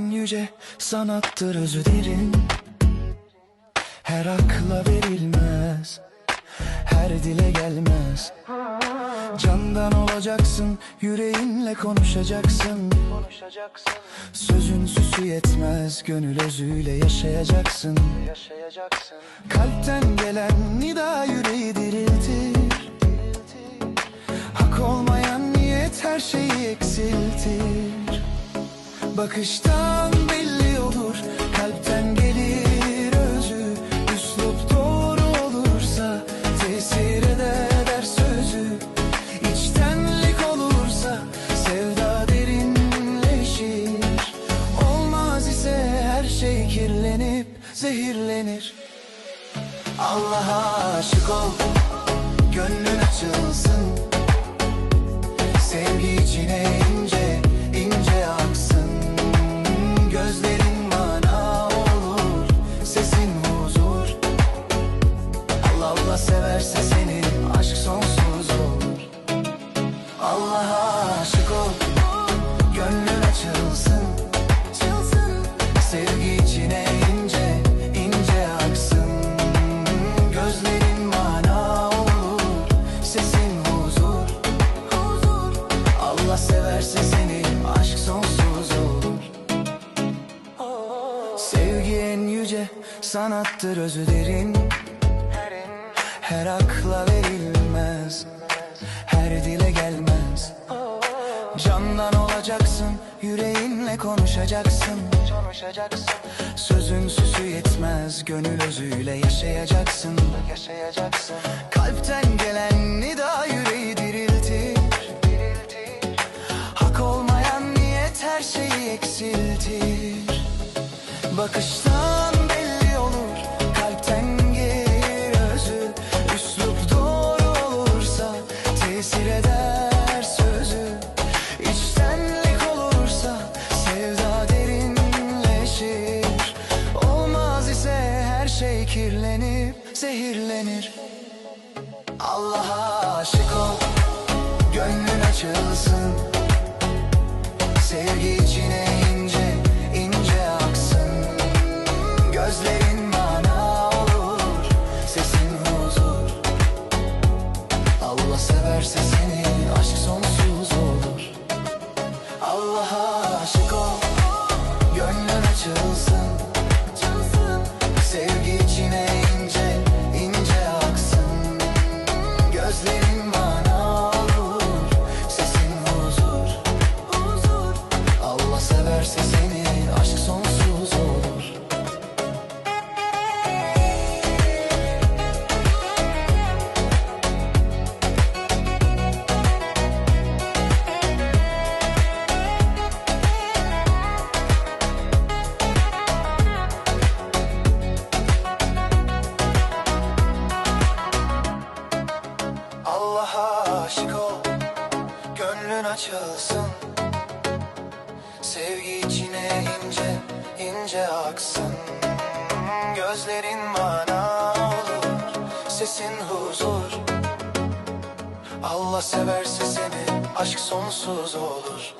yüce sanattır özü derin. Her akla verilmez Her dile gelmez. Candan olacaksın Yüreğinle konuşacaksın. Sözün süsü yetmez Gönül özüyle yaşayacaksın. Kalpten gelen nida yüreği diriltir. Hak olmayan niyet her şeyi eksiltir Bakıştan belli olur. Kalpten gelir özü Üslup doğru olursa Tesir eder sözü. İçtenlik olursa Sevda derinleşir. Olmaz ise her şey kirlenip Zehirlenir. Allah'a aşık ol Gönlün açılsın aşık ol Gönlün açılsın. Sevgi içine ince ince aksın. Gözlerin mana olur Sesin huzur. Allah severse seni aşk sonsuz olur. Sevgi en yüce sanattır özü derin. Her akla verilmez. Her dile gelmez Candan olacaksın Yüreğinle konuşacaksın. Sözün süsü yetmez Gönül özüyle yaşayacaksın. Yaşayacaksın. Kalpten gelen nida yüreği diriltir. Hak olmayan niyet her şeyi eksiltir. Bakıştan kirlenip Zehirlenir. Allah'a aşık ol Gönlün açılsın. Sevgi içine ince ince aksın. Gözlerin mana olur Sesin huzur. Allah severse seni Aşk sonsuz olur. Allah'a aşık ol Gönlün açılsın Gönlün açılsın. Sevgi içine ince ince aksın. Gözlerin mana olur Sesin huzur. Allah severse seni Aşk sonsuz olur